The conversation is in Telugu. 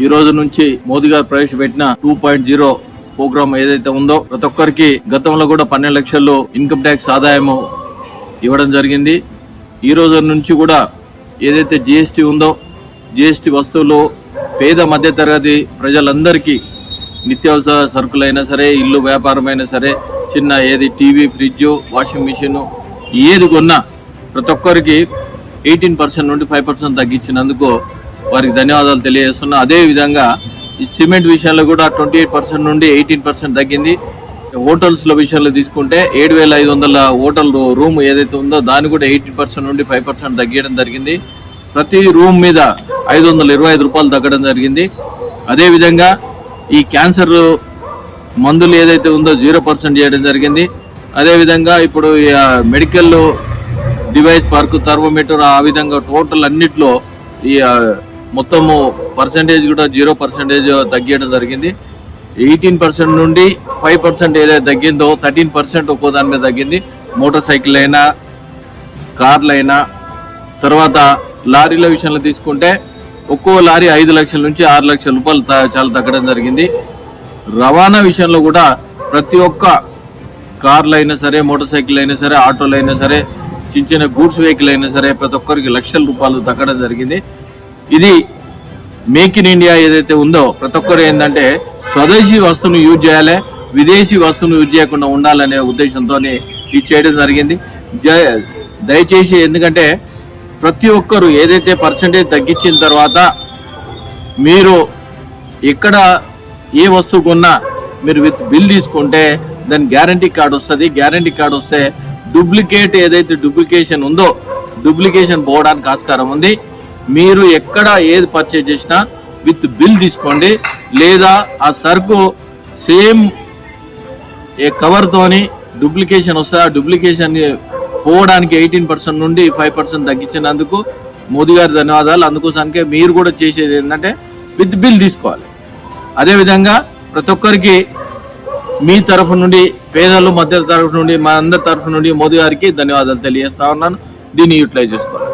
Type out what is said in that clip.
ఈ రోజు నుంచి మోదీ గారు ప్రవేశపెట్టిన టూ పాయింట్ జీరో ప్రోగ్రామ్ ఏదైతే ఉందో ప్రతి ఒక్కరికి గతంలో కూడా పన్నెండు లక్షలు ఇన్కమ్ ట్యాక్స్ ఆదాయము ఇవ్వడం జరిగింది. ఈ రోజు నుంచి కూడా ఏదైతే జిఎస్టీ ఉందో జిఎస్టీ వస్తువులు పేద మధ్యతరగతి ప్రజలందరికీ నిత్యావసర సరుకులైనా సరే ఇల్లు వ్యాపారమైనా సరే చిన్న ఏది టీవీ ఫ్రిడ్జ్ వాషింగ్ మిషన్ ఏది కొన్నా ప్రతి ఒక్కరికి ఎయిటీన్ పర్సెంట్ నుండి ఫైవ్ పర్సెంట్ తగ్గించినందుకు వారికి ధన్యవాదాలు తెలియజేస్తున్నా. అదే విధంగా ఈ సిమెంట్ విషయంలో కూడా ట్వంటీ ఎయిట్ పర్సెంట్ నుండి ఎయిటీన్ పర్సెంట్ తగ్గింది. హోటల్స్ల విషయంలో తీసుకుంటే ఏడు వేల ఐదు వందల హోటల్ రూమ్ ఏదైతే ఉందో దాన్ని కూడా ఎయిటీన్ పర్సెంట్ నుండి ఫైవ్ పర్సెంట్ తగ్గడం జరిగింది. ప్రతి రూమ్ మీద ఐదు వందల ఇరవై ఐదు రూపాయలు తగ్గడం జరిగింది. అదేవిధంగా ఈ క్యాన్సర్ మందులు ఏదైతే ఉందో జీరో పర్సెంట్ చేయడం జరిగింది. అదేవిధంగా ఇప్పుడు ఈ, మెడికల్ డివైస్ పార్క్ థర్మోమీటర్ ఆ విధంగా టోటల్ అన్నిట్లో ఈ మొత్తము పర్సంటేజ్ కూడా జీరో పర్సెంటేజ్ తగ్గడం జరిగింది. ఎయిటీన్ పర్సెంట్ నుండి ఫైవ్ పర్సెంట్ ఏదైతే తగ్గిందో థర్టీన్ పర్సెంట్ ఒక్కో దాని మీద తగ్గింది. మోటార్ సైకిల్ అయినా కార్లు అయినా తర్వాత లారీల విషయంలో తీసుకుంటే ఒక్కో లారీ ఐదు లక్షల నుంచి ఆరు లక్షల రూపాయలు చాలా తగ్గడం జరిగింది. రవాణా విషయంలో కూడా ప్రతి ఒక్క కార్లు అయినా సరే మోటార్ సైకిల్ అయినా సరే ఆటోలు అయినా సరే చిన్న చిన్న గూడ్స్ వెహికల్ అయినా సరే ప్రతి ఒక్కరికి లక్షల రూపాయలు తగ్గడం జరిగింది. ఇది మేక్ ఇన్ ఇండియా ఏదైతే ఉందో ప్రతి ఒక్కరు ఏంటంటే స్వదేశీ వస్తువును యూజ్ చేయాలి విదేశీ వస్తువును యూజ్ చేయకుండా ఉండాలనే ఉద్దేశంతో ఇది చేయడం జరిగింది. దయచేసి ఎందుకంటే ప్రతి ఒక్కరు ఏదైతే పర్సంటేజ్ తగ్గించిన తర్వాత మీరు ఎక్కడ ఏ వస్తువు కొన్నా మీరు విత్ బిల్ తీసుకుంటే దాని గ్యారంటీ కార్డు వస్తుంది. గ్యారంటీ కార్డు వస్తే డూప్లికేట్ ఏదైతే డూప్లికేషన్ ఉందో డూప్లికేషన్ పోవడానికి ఆస్కారం ఉంది. మీరు ఎక్కడ ఏది పర్చేజ్ చేసినా విత్ బిల్ తీసుకోండి. లేదా ఆ సరుకు సేమ్ ఏ కవర్తోని డూప్లికేషన్ వస్తే ఆ డూప్లికేషన్ పోవడానికి ఎయిటీన్ పర్సెంట్ నుండి ఫైవ్ పర్సెంట్ తగ్గించినందుకు మోదీ గారి ధన్యవాదాలు. అందుకోసానికే మీరు కూడా చేసేది ఏంటంటే విత్ బిల్ తీసుకోవాలి. అదేవిధంగా ప్రతి ఒక్కరికి మీ తరఫు నుండి పేదలు మధ్య తరఫు నుండి మా అందరి తరఫు నుండి మోదీ గారికి ధన్యవాదాలు తెలియజేస్తా ఉన్నాను. దీన్ని యూటిలైజ్ చేసుకోవాలి.